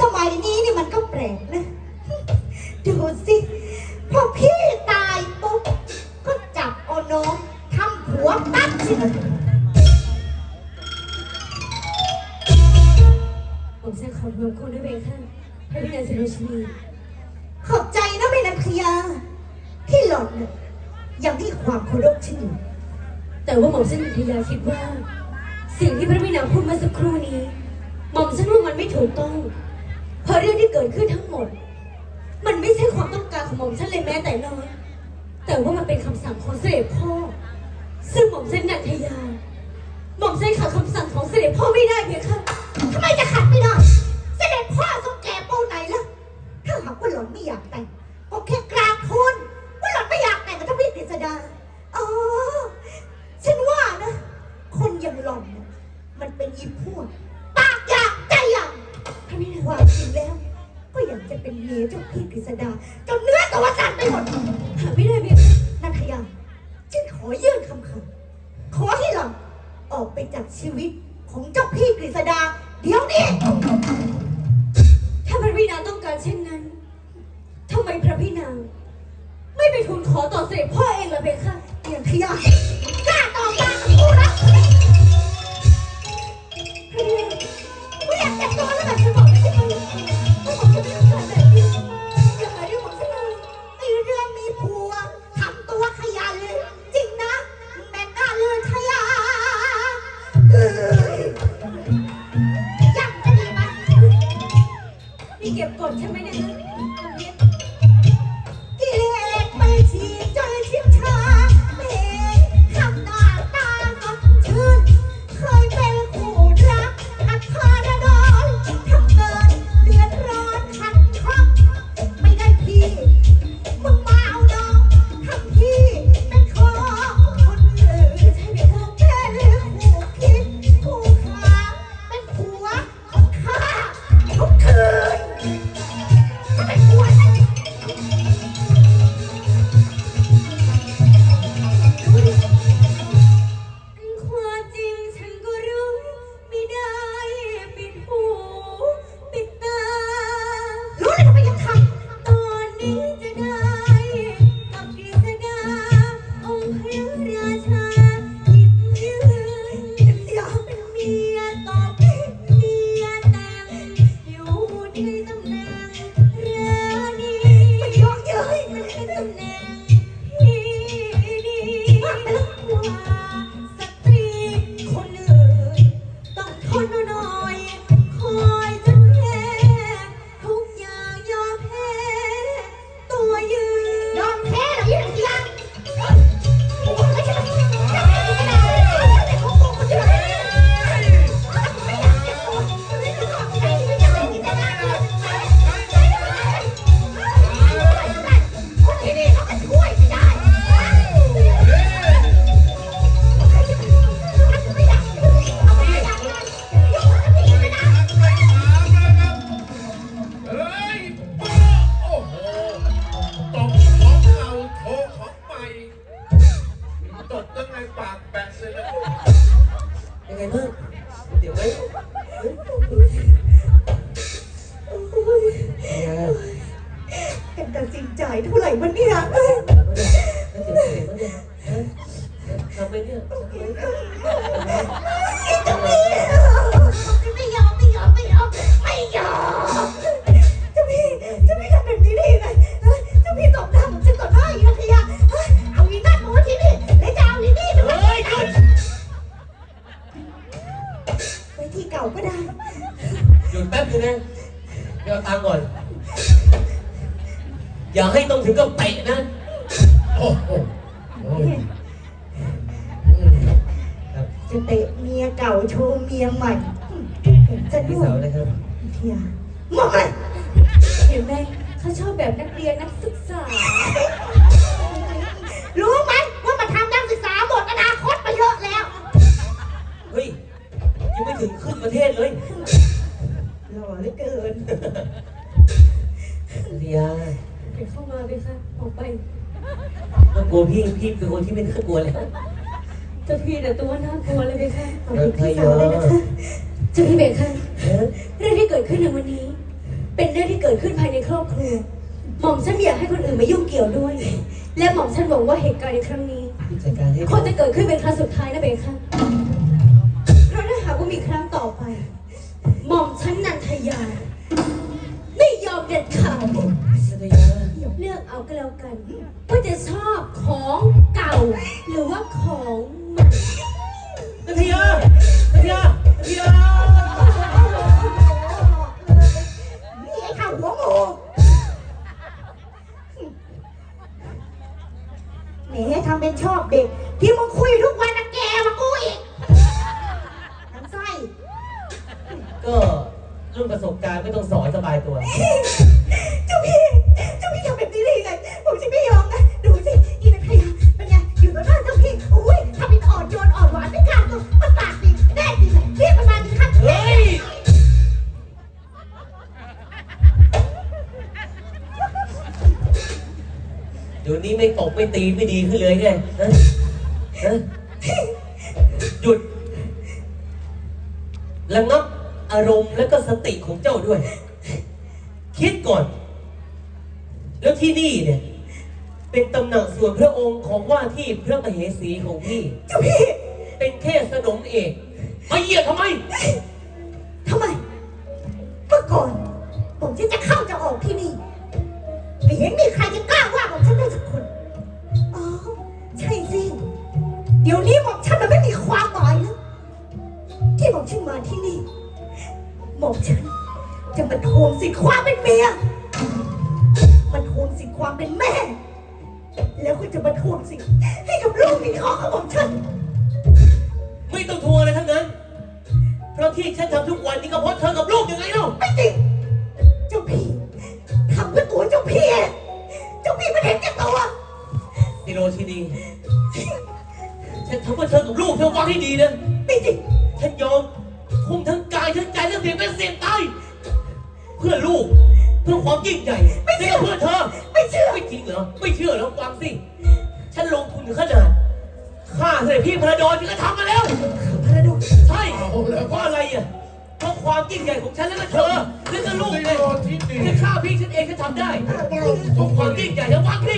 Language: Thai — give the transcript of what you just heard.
สมัยนี้นี่มันก็แปลกนะ ดูสิพอพี่ตายปุ๊บก็จับเอาน้องทำผัวปั๊บใช่ไหมผมจะขอรวมคนด้วยเบค่ะพระพิณาสิโรชนีขอบใจนะแม่นันทยาที่หล่อนน่ะยังให้ความเคารพฉันอยู่แต่ว่าหม่อมฉันวิทยาคิดว่า สิ่งที่พระพิณาพูดเมื่อสักครู่นี้หม่อมฉันว่ามันไม่ถูกต้อง เพราะเรื่องที่เกิดขึ้นทั้งหมด มันไม่ใช่ความต้องการของหม่อมฉันเลยแม้แต่น้อยแต่ว่ามันเป็นคำสั่งของเสด็จพ่อ ซึ่งหม่อมฉันนันทยา หม่อมฉันขัดคำสั่งของเสด็จพ่อไม่ได้เพียงค่ะทำไมจะขัดไม่ได้ มียเจ้าพี่กฤษดาจนเนื้อตัวสั่นไปหมดหาไม่ได้เพียงค่ะนันทยาฉันขอยื่นคำขาดขอให้หล่อนออกไปจากชีวิตของเจ้าพี่กฤษดา เดี๋ยวนี้ ถ้าพระพิณาต้องการเช่นนั้นทำไมพระพิณาไม่ไปทูลขอต่อเสด็จพ่อเองล่ะเบค่ะเดียงขยะกล้าต่อมา นี่เก็บกดใช่ไหมเนี่ย Oh, เท่าไหร่มันเนี่ยแล้วเดี๋ ว์เมียใหม่จะพี่ด้วยสาวนะครับพยามาไหมเห็นไหมเขาชอบแบบนักเรียนนักศึกษา รู้ไหมว่ามาทำนักศึกษาหมดอนาคตไปเยอะแล้ว เฮ้ยยังไม่ถึงขึ้นประเทศเลยหล่อเหลือเกินเรียเดี๋ยวเข้ามาเลยค่ะออกไป ต้องกลัวพี่พี่เป็นคนที่ไม่น่ากลัวแล้วม เจ้าพี่แต่ตัวน่ากลัวเลยเบค่ะขอบคุณพี่สาวเลยนะคะเจ้าพี่เบค่ะเออเรื่องที่เกิดขึ้นในวันนี้ เป็นเรื่องที่เกิดขึ้นภายในครอบครัว หม่อมฉันไม่อยากให้คนอื่นมายุ่งเกี่ยวด้วย และหม่อมฉันหวังว่าเหตุการณ์ในครั้งนี้พี่จัดการให้คงจะเกิดขึ้นเป็นครั้งสุดท้ายนะเบค่ะเพราะถ้าหากว่ามีครั้งต่อไป หม่อมฉันนันทยา ไม่ยอมเด็ดขาดสัตยาเลือกเอาก็แล้วกัน สบายตัวเจ้าพี่เจ้าพี่ทำแบบนี้ได้ยังไงผมจะไม่ยอมนะดูสิอีนันทยาเป็นไงอยู่ต่อหน้าเจ้าพี่อุ้ยทำเป็นอ่อนโยนอ่อนหวานไม่กล้าตัวมันปากดีแน่จริงเลยเรียกมันมาดีครับเฮ้ยเดี๋ยวนี้ไม่ตกไม่ตีไม่ดีขึ้นเลยไงฮะฮะหยุดระงับอารมณ์และก็สติของเจ้าด้วย คิดก่อน แล้วที่นี่เนี่ย เป็นตำหนักส่วนพระองค์ของว่าที่พระมเหสีของพี่ เจ้าพี่ เป็นแค่สนมเอกมาเหยียดทำไม ทำไม เมื่อก่อน ผมที่จะเข้าจะออกที่นี่ไม่เห็นมีใครจะกล้าว่าผมฉันได้สักคน อ๋อ ใช่สิ เดี๋ยวนี้บอกฉันมันไม่มีความหมายแล้วที่บอกฉันมาที่นี่บอกฉัน จะมาทวงสิทธิ์ความเป็นเมียมาทวงสิทธิ์ความเป็นแม่ แล้วก็จะมาทวงสิทธิ์ให้กับลูกในท้องของผมฉัน ไม่ต้องทัวร์อะไรทั้งนั้น เพราะที่ฉันทำทุกวันนี้ก็เพราะเธอกับลูกยังไงเล่าไม่จริง เจ้าพี่ทำเพื่อตัวเจ้าพี่เองเจ้าพี่ไม่เห็นแก่ตัวนิโรชินีฉันทำเพื่อเธอกับลูกเธอฟังให้ดีนะไม่จริง ฉันยอมทุ่มทั้งกายทั้งใจและเสียงเป็นเสียงตาย เพื่อลูก เพื่อความยิ่งใหญ่ไม่เชื่และอเพื่อเธอ ไม่เชื่อ ไม่จริงเหรอ ไม่เชื่อแล้วฟังสิ ฉันลงทุนถึงขนาดฆ่าเสด็จพี่พระดอนที่ก็ทำมาแล้ว พระดุษใช่เพราะอะไรอะ เพราะความยิ่งใหญ่ของฉันและก็เธอและก็ลูกเลยจะฆ่าพี่ฉันเองฉันทำได้เพราะความยิ่งใหญ่แล้วฟังสิ